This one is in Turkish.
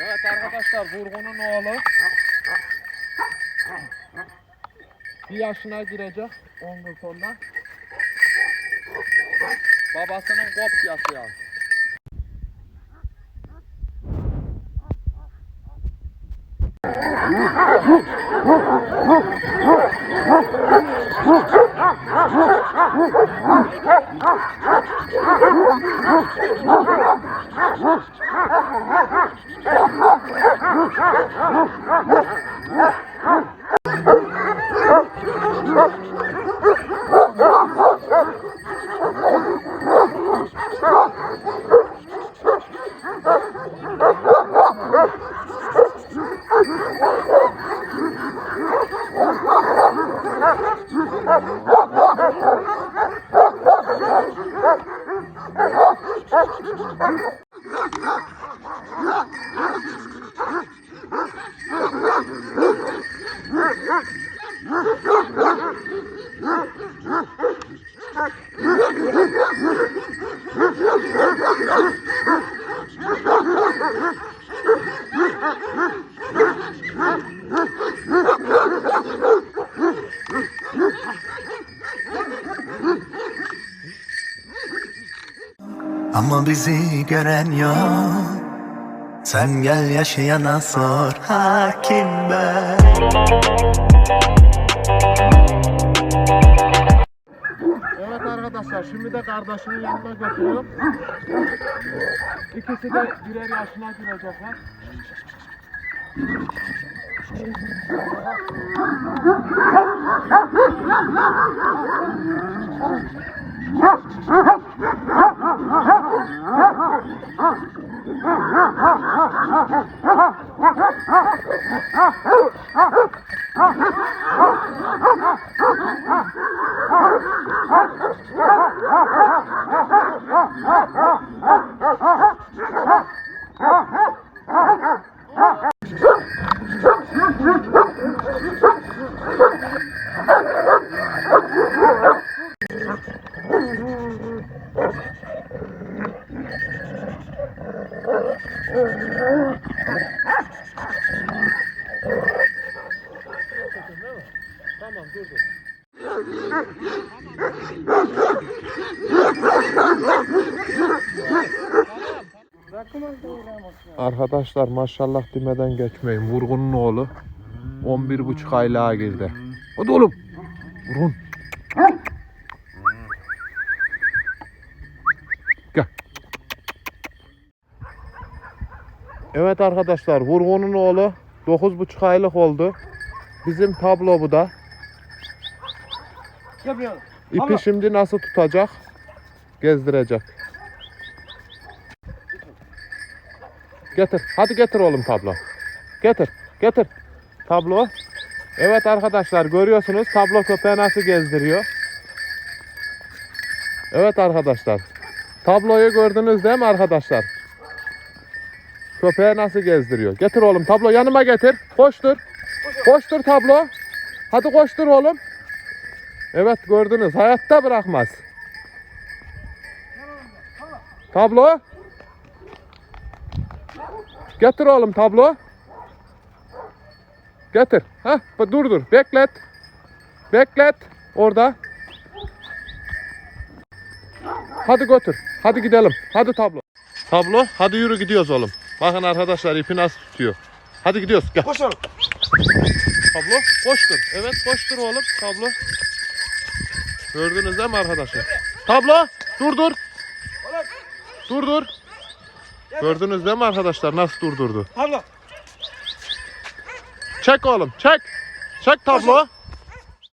Evet arkadaşlar Vurgun'un oğlu bir yaşına girecek 10 gün sonra. Babasının kopyası ya. Yeah. Ha ha ha! Ama bizi gören yok Sen gel yaşayana sor Hakim ben Evet arkadaşlar şimdi de kardeşinin yanına götürüyorum. İkisi de birer yaşına girecekler. Ah! Tamam dur dur. Arkadaşlar maşallah demeden geçmeyin. Vurgun'un oğlu 11 buçuk aylığa girdi. Hadi oğlum. Vurgun. Gel. Evet arkadaşlar Vurgun'un oğlu 9 buçuk aylık oldu. Bizim tablo bu da. İpi şimdi nasıl tutacak? Gezdirecek. Getir. Hadi getir oğlum tablo. Getir. Getir. Tablo. Evet arkadaşlar görüyorsunuz tablo köpeği nasıl gezdiriyor. Evet arkadaşlar. Tabloyu gördünüz değil mi arkadaşlar? Köpeği nasıl gezdiriyor. Getir oğlum tablo yanıma getir. Koştur. Koştur tablo. Hadi koştur oğlum. Evet gördünüz. Hayatta bırakmaz. Tablo. Getir oğlum tablo. Getir. Ha, dur dur. Beklet. Beklet. Orada. Hadi götür. Hadi gidelim. Hadi tablo. Tablo. Hadi yürü gidiyoruz oğlum. Bakın arkadaşlar ipi nasıl tutuyor. Hadi gidiyoruz. Gel. Koş oğlum. Tablo koştur. Evet koştur oğlum tablo. Gördünüz değil mi arkadaşlar? Tablo dur dur. Dur dur. Gördünüz değil mi arkadaşlar nasıl durdurdu? Abla. Çek oğlum çek. Çek tablo.